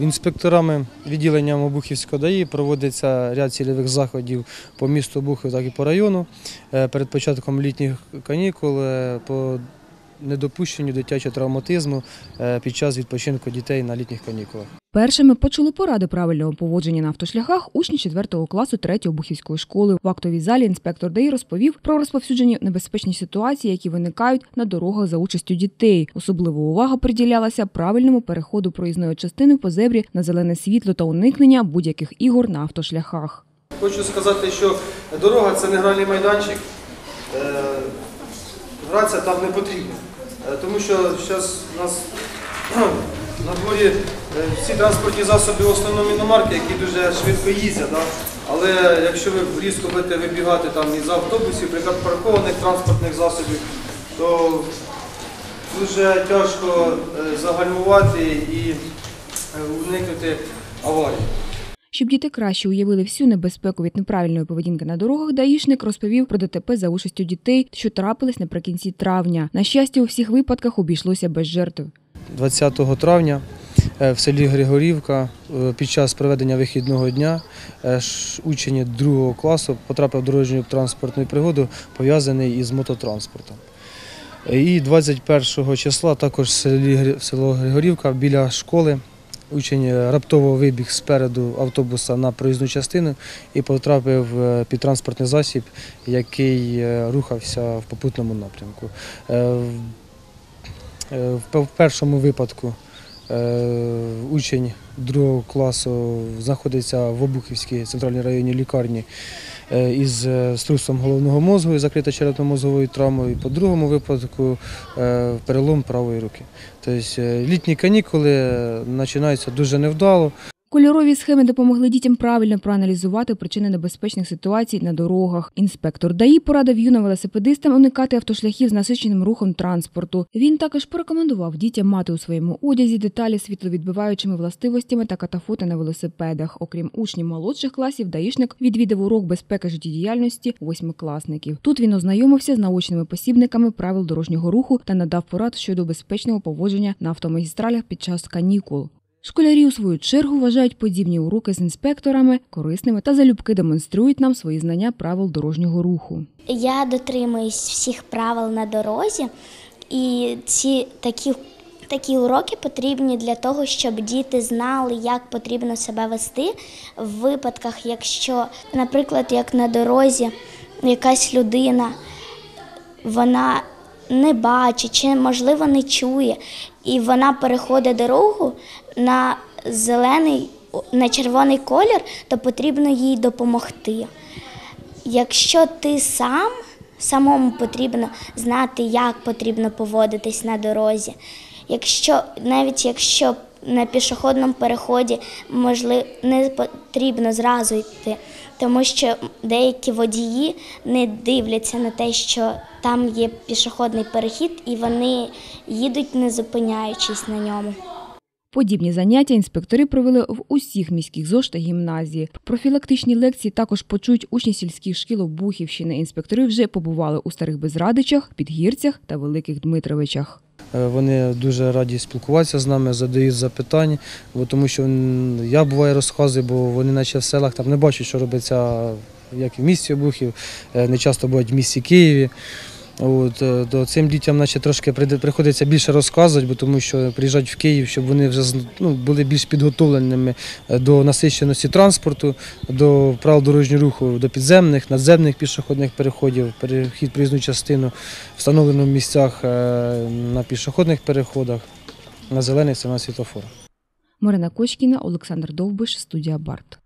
Інспекторами відділенням Обухівського ДАІ проводиться ряд цільових заходів по місту Обухів, так і по району. Е, перед початком літніх канікул е, по недопущенню дитячого травматизму е, під час відпочинку дітей на літніх канікулах. Першими почули поради правильного поводження на автошляхах учні 4 класу 3 Бухівської школи. В актовій залі інспектор ДАІ розповів про розповсюджені небезпечні ситуації, які виникають на дорогах за участю дітей. Особлива увага приділялася правильному переходу проїзної частини по зебрі на зелене світло та уникнення будь-яких ігор на автошляхах. Хочу сказати, що дорога це не гральний майданчик. Гратися там не потрібно. Е, Тому що зараз у нас на дворі е, всі транспортні засоби в основному іномарки, які дуже швидко їздять. Але якщо ви різко будете вибігати там із автобусів, припаркованих транспортних засобів, то дуже тяжко е, загальмувати і уникнути аварії. Щоб діти краще уявили всю небезпеку від неправильної поведінки на дорогах, даїшник розповів про ДТП за участю дітей, що трапились наприкінці травня. На щастя, у всіх випадках обійшлося без жертв. 20 травня е, в селі Григорівка е, під час проведення вихідного дня е, учень другого класу потрапив в дорожню транспортну пригоду, пов'язаний із мототранспортом. І 21 числа також в село Григорівка біля школи учень раптово вибіг спереду автобуса на проїзну частину і потрапив е, під транспортний засіб, який е, рухався в попутному напрямку. Е, в- В пе- в першому випадку учень другого класу знаходиться в Обухівській центральній районній лікарні із е, струсом головного мозку і закрита черепно-мозговою травмою. По другому випадку е, перелом правої руки. Тобто е, літні канікули е, починаються дуже невдало. Кольорові схеми допомогли дітям правильно проаналізувати причини небезпечних ситуацій на дорогах. Інспектор ДАІ порадив юним велосипедистам уникати автошляхів з насиченим рухом транспорту. Він також порекомендував дітям мати у своєму одязі деталі світловідбиваючими властивостями та катафоти на велосипедах. Окрім учнів молодших класів, даїшник відвідав урок безпеки життєдіяльності восьмикласників. Тут він ознайомився з научними посібниками правил дорожнього руху та надав порад щодо безпечного поводження на автомагістралях під час канікул. Школярі, у свою чергу, вважають подібні уроки з інспекторами корисними та залюбки демонструють нам свої знання правил дорожнього руху. Я дотримуюсь всіх правил на дорозі, і ці такі, такі уроки потрібні для того, щоб діти знали, як потрібно себе вести в випадках, якщо, наприклад, як на дорозі якась людина вона не бачить чи, можливо, не чує, і вона переходить дорогу на зелений, на червоний колір, то потрібно їй допомогти. Якщо ти сам, самому потрібно знати, як потрібно поводитись на дорозі. Якщо навіть якщо на пішохідному переході можливо не потрібно зразу йти, тому що деякі водії не дивляться на те, що там є пішохідний перехід, і вони їдуть не зупиняючись на ньому. Подібні заняття інспектори провели в усіх міських ЗОЖ та гімназії. Профілактичні лекції також почують учні сільських шкіл Обухівщини. Інспектори вже побували у старих безрадичах, підгірцях та великих Дмитровичах. Е, Вони дуже раді спілкуватися з нами, задають запитання, бо тому що я буваю розказую, бо вони наче в селах там не бачать, що робиться як і в місті Обухів, е, не часто бувають в місті Києві. От, е, то цим дітям наче трошки приходиться більше розказувати, бо тому що приїжджають в Київ, щоб вони вже ну, були більш підготовленими е, до насиченості транспорту, до правил дорожнього руху, до підземних, надземних пішохідних переходів, перехід проїзну частину, встановлено в місцях е, на пішохідних переходах, на зелених та на світофорах. Марина Кочкіна, Олександр Довбиш, студія Барт.